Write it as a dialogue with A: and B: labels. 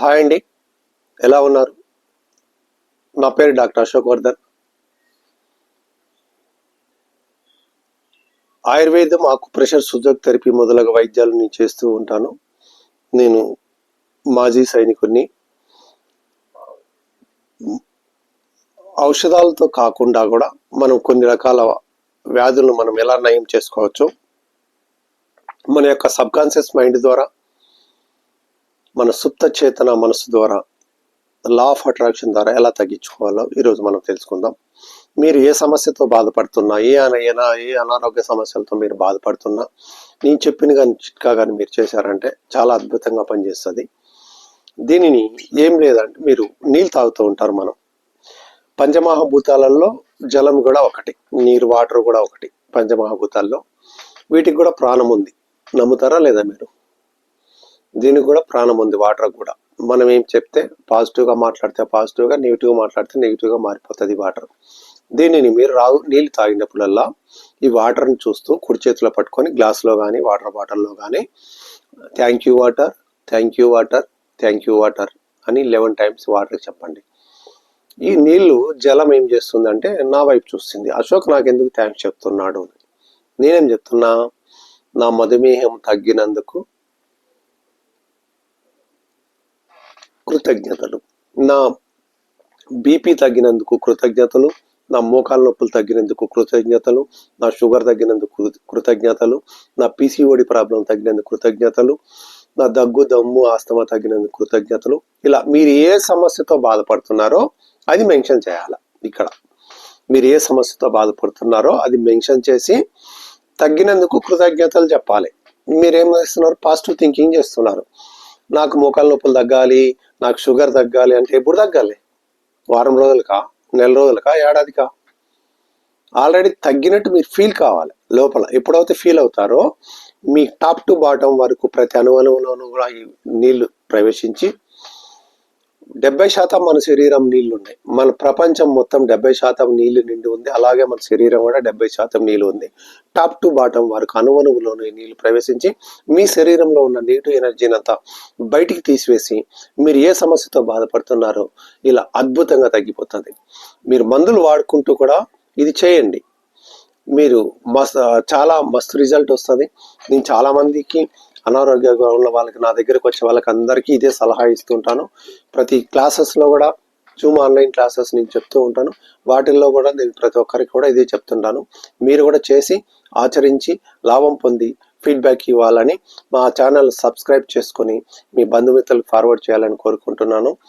A: Hi అండి. ఎలా ఉన్నారు? నా పేరు డాక్టర్ అశోక్ వర్ధన్. ఆయుర్వేదం ఆకుప్రెషర్ సుజోగ్ థెరపీ మొదలగు వైద్యాలు నేను చేస్తూ ఉంటాను. నేను మాజీ సైనికుడిని ఔషధాలతో కాకుండా కూడా మనం కొన్ని రకాల వ్యాధులను మనం ఎలా నయం చేసుకోవచ్చు? మన యొక్క సబ్కాన్షియస్ మైండ్ ద్వారా మన సుప్త చేతన మనసు ద్వారా లా ఆఫ్ అట్రాక్షన్ ద్వారా ఎలా తగ్గించుకోవాలో ఈరోజు మనం తెలుసుకుందాం. మీరు ఏ సమస్యతో బాధపడుతున్నా ఏ అనయనా ఏ అనారోగ్య సమస్యలతో మీరు బాధపడుతున్నా నేను చెప్పిన కానీ చిట్కా కానీ మీరు చేశారంటే చాలా అద్భుతంగా పనిచేస్తుంది. దీనిని ఏం లేదంటే మీరు నీళ్ళు తాగుతూ ఉంటారు మనం. పంచమహాభూతాలలో జలం కూడా ఒకటి నీరు వాటర్ కూడా ఒకటి పంచమహాభూతాల్లో. వీటికి కూడా ప్రాణం ఉంది. నమ్ముతారా లేదా మీరు? దీనికి కూడా ప్రాణం ఉంది వాటర్ కూడా. మనం ఏం చెప్తే పాజిటివ్గా మాట్లాడితే పాజిటివ్గా నెగిటివ్గా మాట్లాడితే నెగిటివ్గా మారిపోతుంది వాటర్. దీనిని మీరు రాగు నీళ్ళు తాగినప్పుడల్లా ఈ వాటర్ని చూస్తూ కుడి చేతిలో పట్టుకొని గ్లాసులో కానీ వాటర్ బాటిల్లో కానీ thank you water thank you water thank you water అని లెవెన్ టైమ్స్ వాటర్ చెప్పండి. ఈ నీళ్ళు జలం ఏం చేస్తుందంటే నా వైపు చూస్తుంది. అశోక్ నాకు ఎందుకు థ్యాంక్స్ చెప్తున్నాడు నేనేం చెప్తున్నా? నా మధుమేహం తగ్గినందుకు కృతజ్ఞతలు. నా బీపీ తగ్గినందుకు కృతజ్ఞతలు నా మోకాల నొప్పులు తగ్గినందుకు కృతజ్ఞతలు నా షుగర్ తగ్గినందుకు కృతజ్ఞతలు నా పీసీఓడి ప్రాబ్లం తగ్గినందుకు కృతజ్ఞతలు నా దగ్గు దమ్ము ఆస్తమా తగ్గినందుకు కృతజ్ఞతలు. ఇలా మీరు ఏ సమస్యతో బాధపడుతున్నారో అది మెన్షన్ చేయాలి ఇక్కడ. మీరు ఏ సమస్యతో బాధపడుతున్నారో అది మెన్షన్ చేసి తగ్గినందుకు కృతజ్ఞతలు చెప్పాలి. మీరేం చేస్తున్నారు? పాజిటివ్ థింకింగ్ చేస్తున్నారు. నాకు మోకాల నొప్పులు తగ్గాలి నాకు షుగర్ తగ్గాలి అంటే ఎప్పుడు తగ్గాలి? వారం రోజులకా? నెల రోజులకా? ఏడాదికా? ఆల్రెడీ తగ్గినట్టు మీరు ఫీల్ కావాలి లోపల. ఎప్పుడైతే ఫీల్ అవుతారో మీ టాప్ టు బాటం వరకు ప్రతి అనువనంలోనూ కూడా ఈ నీళ్ళు ప్రవేశించి డెబ్బై శాతం మన శరీరం నీళ్ళు ఉన్నాయి. మన ప్రపంచం మొత్తం డెబ్బై శాతం నీళ్ళు నిండి ఉంది. అలాగే మన శరీరం కూడా డెబ్బై శాతం నీళ్ళు ఉంది. టాప్ టు బాటం వరకు అణువణువులోనూ నీళ్ళు ప్రవేశించి మీ శరీరంలో ఉన్న నెగిటివ్ ఎనర్జీని అంతా బయటికి తీసివేసి మీరు ఏ సమస్యతో బాధపడుతున్నారో ఇలా అద్భుతంగా తగ్గిపోతుంది. మీరు మందులు వాడుకుంటూ కూడా ఇది చేయండి. మీరు మస్త్ చాలా మస్తు రిజల్ట్ వస్తుంది. నేను చాలా మందికి అనారోగ్యంగా ఉన్న వాళ్ళకి నా దగ్గరకు వచ్చే వాళ్ళకి అందరికీ ఇదే సలహా ఇస్తుంటాను. ప్రతి క్లాసెస్లో కూడా జూమ్ ఆన్లైన్ క్లాసెస్ నేను చెప్తూ ఉంటాను. వాటిల్లో కూడా నేను ప్రతి ఒక్కరికి కూడా ఇదే చెప్తుంటాను. మీరు కూడా చేసి ఆచరించి లాభం పొంది ఫీడ్బ్యాక్ ఇవ్వాలని మా ఛానల్ సబ్స్క్రైబ్ చేసుకొని మీ బంధుమిత్రులకు ఫార్వర్డ్ చేయాలని కోరుకుంటున్నాను.